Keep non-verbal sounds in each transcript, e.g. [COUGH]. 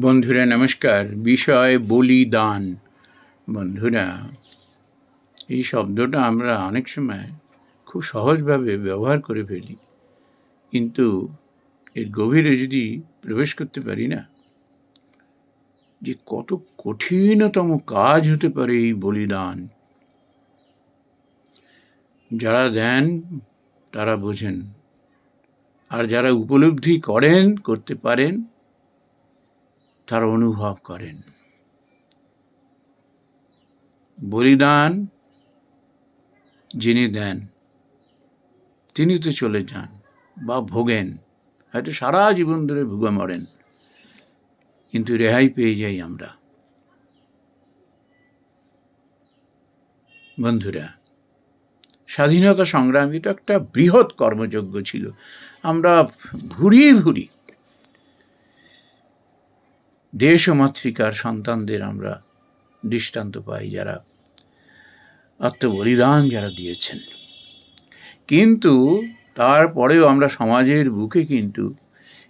বন্ধুরা, নমস্কার। বিষয় বলিদান। বন্ধুরা, এই শব্দটা আমরা অনেক সময় খুব সহজভাবে ব্যবহার করে ফেলি। কিন্তু এর গভীরে যদি প্রবেশ করতে পারি না, যে কত কঠিনতম কাজ হতে পারে এই বলিদান। যারা দেন, তারা বোঝেন। আর যারা উপলব্ধি করেন, করতে পারেন তারা অনুভব করেন। বলিদান যিনি দেন, তিনি তো চলে যান বা ভোগেন, হয়তো সারা জীবন ধরে ভুগে মরেন, কিন্তু রেহাই পেয়ে যাই আমরা। বন্ধুরা, স্বাধীনতা সংগ্রামী তো একটা বৃহৎ কর্মযজ্ঞ ছিল। আমরা ভুরি ভুরি দেশ ও মাতৃকার সন্তানদের আমরা দৃষ্টান্ত পাই যারা আত্মবলিদান যারা দিয়েছেন। কিন্তু তারপরেও আমরা সমাজের বুকে কিন্তু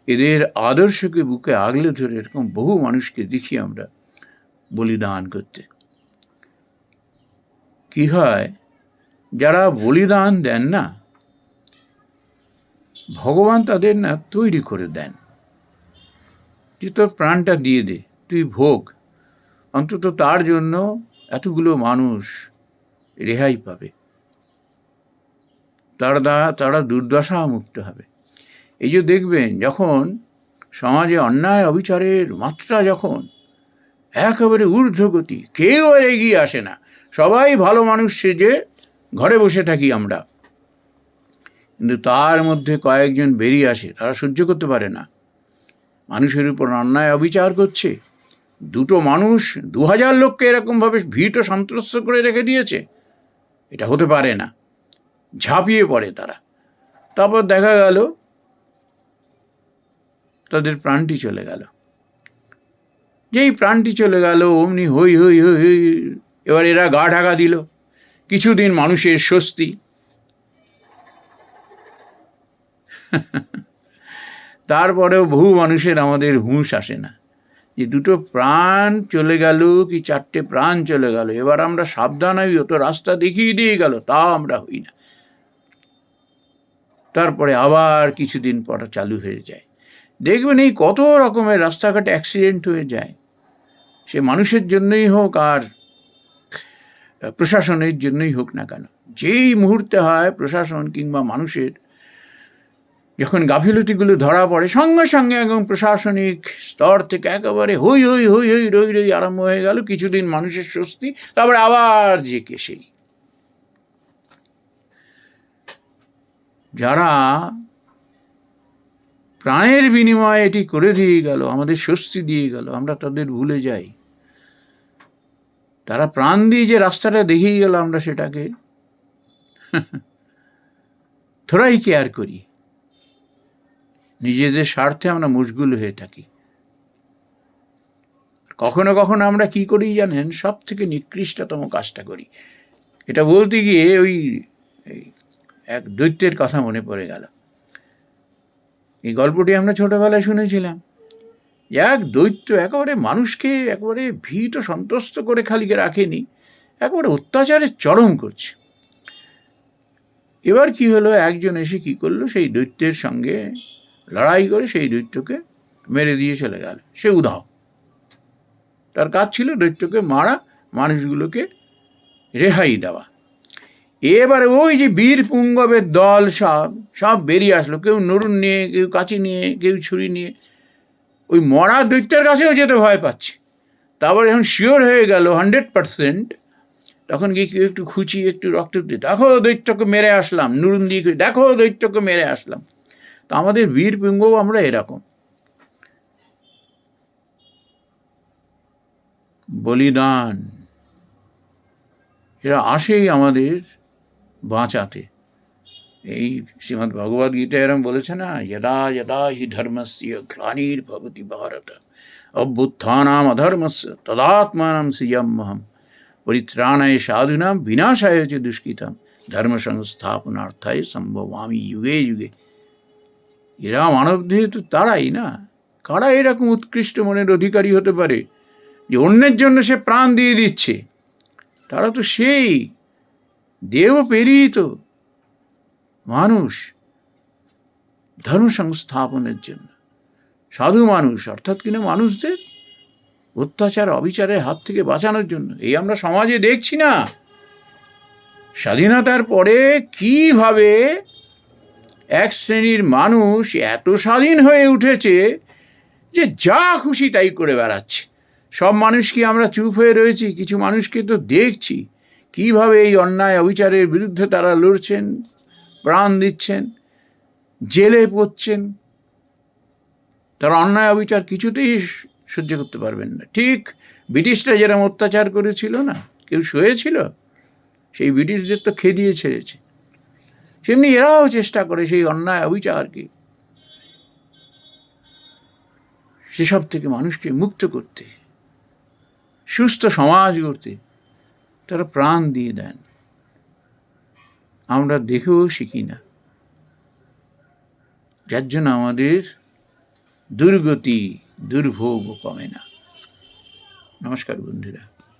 এদের আদর্শকে বুকে আগলে ধরে এরকম বহু মানুষকে দেখি আমরা বলিদান করতে। কি হয়? যারা বলিদান দেন না, ভগবান তাদের না তৈরি করে দেন। যে তোর প্রাণটা দিয়ে দে, তুই ভোগ। অন্তত তার জন্য এতগুলো মানুষ রেহাই পাবে। তার দ্বারা তারা দুর্দশা মুক্ত হবে। এই যে দেখবেন, যখন সমাজে অন্যায় অবিচারের মাত্রা যখন একেবারে ঊর্ধ্বগতি, কেউ আর এগিয়ে আসে না। সবাই ভালো মানুষ সেজে ঘরে বসে থাকি আমরা। কিন্তু তার মধ্যে কয়েকজন বেরিয়ে আসে, তারা সহ্য করতে পারে না। মানুষের উপর অন্যায় অবিচার করছে। দুটো মানুষ দু হাজার লোককে এরকমভাবে ভীত সন্ত্রস্ত করে রেখে দিয়েছে। এটা হতে পারে না। ঝাঁপিয়ে পড়ে তারা। তারপর দেখা গেল, তাদের প্রাণটি চলে গেল। যেই প্রাণটি চলে গেল, অমনি হই হই হই হই এবার এরা গা ঢাকা দিল। কিছুদিন মানুষের স্বস্তি। তারপরেও বহু মানুষের আমাদের হুঁশ আসে না। যে দুটো প্রাণ চলে গেল কি চারটে প্রাণ চলে গেল? এবার আমরা সাবধান হই তো রাস্তা দেখিয়ে দিয়ে গেল, তা আমরা হই না। তারপরে আবার কিছুদিন পর চালু হয়ে যায়। দেখবেন এই কত রকমের রাস্তাঘাটে অ্যাক্সিডেন্ট হয়ে যায়। সে মানুষের জন্যই হোক আর প্রশাসনের জন্যই হোক না কেন। যেই মুহূর্তে হয় প্রশাসন কিংবা মানুষের যখন গাফিলতিগুলো ধরা পড়ে, সঙ্গে সঙ্গে একদম প্রশাসনিক স্তর থেকে একেবারে হই হই হই হই, রই রই আরম্ভ হয়ে গেল। কিছুদিন মানুষের স্বস্তি, তারপরে আবার যে কে সেই যারা প্রাণের বিনিময়ে এটি করে দিয়ে গেল, আমাদের স্বস্তি দিয়ে গেল, আমরা তাদের ভুলে যাই। তারা প্রাণ দিয়ে যে রাস্তাটা দেখিয়ে গেল আমরা সেটাকে, [LAUGHS] থোড়াই কেয়ার করি। নিজেদের স্বার্থে আমরা মুশগুল হয়ে থাকি। কখনো কখনো আমরা কি করি জানেন? সব থেকে নিকৃষ্টতম কাজটা করি। এটা বলতে গিয়ে ওই এক দৈত্যের কথা মনে পড়ে গেল। এই গল্পটি আমরা ছোটবেলায় শুনেছিলাম। এক দৈত্য একেবারে মানুষকে একেবারে ভীত সন্ত্রস্ত করে খালিকে রাখেনি, একেবারে অত্যাচারের চরম করছে। এবার কি হলো? একজন এসে কি করল? সেই দৈত্যের সঙ্গে লড়াই করে সেই দৈত্যকে মেরে দিয়ে চলে গেল। সে উধাও। তার কাজ ছিল দৈত্যকে মারা, মানুষগুলোকে রেহাই দেওয়া। এবারে ওই যে বীর পুঙ্গবের দল সব সব বেরিয়ে আসলো। কেউ নরুন নিয়ে, কেউ কাঁচি নিয়ে, কেউ ছুরি নিয়ে। ওই মরা দৈত্যের কাছেও যেতে ভয় পাচ্ছে। তারপরে যখন শিওর হয়ে গেল হান্ড্রেড পারসেন্ট, তখন গিয়ে কেউ একটু খুঁচি একটু রক্ত দিয়ে দেখো দৈত্যকে মেরে আসলাম, নুরুন দিয়ে দেখো দৈত্যকে মেরে আসলাম। আমাদের বীর পুঙ্গও আমরা এরকম। বলিদান। এরা আসেই আমাদের বাঁচাতে। এই শ্রীমদ্ ভগবদ গীতা এরম বলেছে না যদা যদা হি ধর্মস্য গ্লানির ভবতি ভারত অভ্যুত্থানাম অধর্মস্য, তদাত্মানাম সিয়মহম পরিত্রাণায় সাধুনাম, বিনাশায় চ দুষ্কৃতম। ধর্ম সংস্থাপনার্থায় সম্ভবামি যুগে যুগে। এরা মানবদেহ তো তারাই না, কারা এরকম উৎকৃষ্ট মনের অধিকারী হতে পারে যে অন্যের জন্য সে প্রাণ দিয়ে দিচ্ছে? তারা তো সেই দেব পেরিত মানুষ ধর্ম সংস্থাপনের জন্য। সাধু মানুষ, অর্থাৎ কিনা মানুষদের অত্যাচার, অবিচারের হাত থেকে বাঁচানোর জন্য। এই আমরা সমাজে দেখছি না। স্বাধীনতার পরে কীভাবে এক শ্রেণির মানুষ এত স্বাধীন হয়ে উঠেছে যে যা খুশি তাই করে বেড়াচ্ছে। সব মানুষ কি আমরা চুপ হয়ে রয়েছি? কিছু মানুষকে তো দেখছি। কীভাবে এই অন্যায় অবিচারের বিরুদ্ধে তারা লড়ছেন, প্রাণ দিচ্ছেন, জেলে পড়ছেন? তারা অন্যায় অবিচার কিছুতেই সহ্য করতে পারবেন না। ঠিক ব্রিটিশরা যেরকম অত্যাচার করেছিল না, কেউ সয়েছিল সেই ব্রিটিশদের তো খেদিয়ে ছেড়েছে। সেমনি এরাও চেষ্টা করে সেই অন্যায় অবিচারকে সেসব থেকে মানুষকে মুক্ত করতে, সুস্থ সমাজ গড়তে তারা প্রাণ দিয়ে দেন। আমরা দেখেও শিখি না। যার জন্য আমাদের দুর্গতি, দুর্ভোগ কমে না। নমস্কার বন্ধুরা।